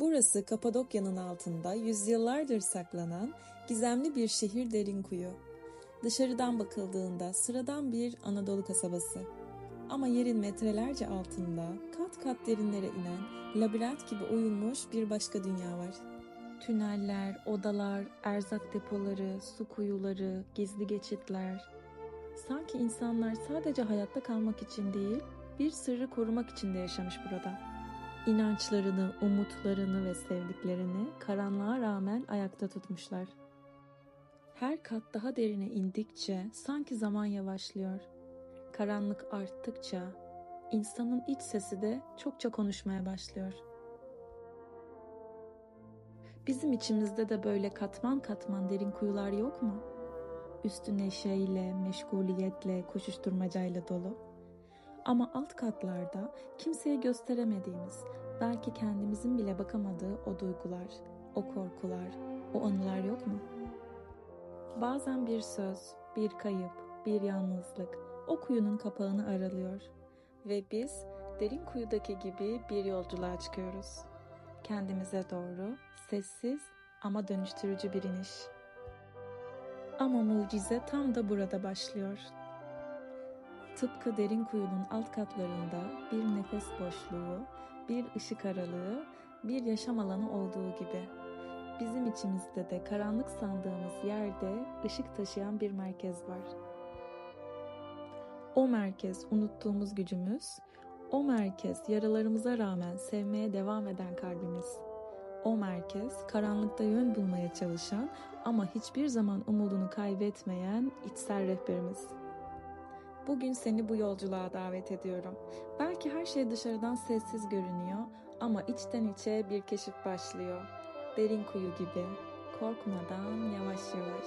Burası Kapadokya'nın altında yüzyıllardır saklanan gizemli bir şehir Derinkuyu. Dışarıdan bakıldığında sıradan bir Anadolu kasabası. Ama yerin metrelerce altında kat kat derinlere inen labirent gibi oyulmuş bir başka dünya var. Tüneller, odalar, erzak depoları, su kuyuları, gizli geçitler. Sanki insanlar sadece hayatta kalmak için değil, bir sırrı korumak için de yaşamış burada. İnançlarını, umutlarını ve sevdiklerini karanlığa rağmen ayakta tutmuşlar. Her kat daha derine indikçe sanki zaman yavaşlıyor. Karanlık arttıkça insanın iç sesi de çokça konuşmaya başlıyor. Bizim içimizde de böyle katman katman derin kuyular yok mu? Üstü neşeyle, meşguliyetle, koşuşturmacayla dolu. Ama alt katlarda kimseye gösteremediğimiz, belki kendimizin bile bakamadığı o duygular, o korkular, o anılar yok mu? Bazen bir söz, bir kayıp, bir yalnızlık o kuyunun kapağını aralıyor ve biz derin kuyudaki gibi bir yolculuğa çıkıyoruz. Kendimize doğru sessiz ama dönüştürücü bir iniş. Ama mucize tam da burada başlıyor. Tıpkı derin kuyunun alt katlarında bir nefes boşluğu, bir ışık aralığı, bir yaşam alanı olduğu gibi. Bizim içimizde de karanlık sandığımız yerde ışık taşıyan bir merkez var. O merkez unuttuğumuz gücümüz, o merkez yaralarımıza rağmen sevmeye devam eden kalbimiz. O merkez karanlıkta yön bulmaya çalışan ama hiçbir zaman umudunu kaybetmeyen içsel rehberimiz. Bugün seni bu yolculuğa davet ediyorum. Belki her şey dışarıdan sessiz görünüyor ama içten içe bir keşif başlıyor. Derin kuyu gibi, korkmadan yavaş yavaş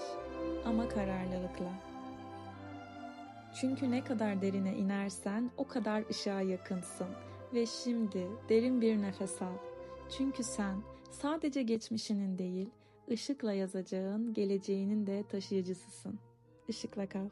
ama kararlılıkla. Çünkü ne kadar derine inersen o kadar ışığa yakınsın. Ve şimdi derin bir nefes al. Çünkü sen sadece geçmişinin değil, ışıkla yazacağın geleceğinin de taşıyıcısısın. Işıkla kal.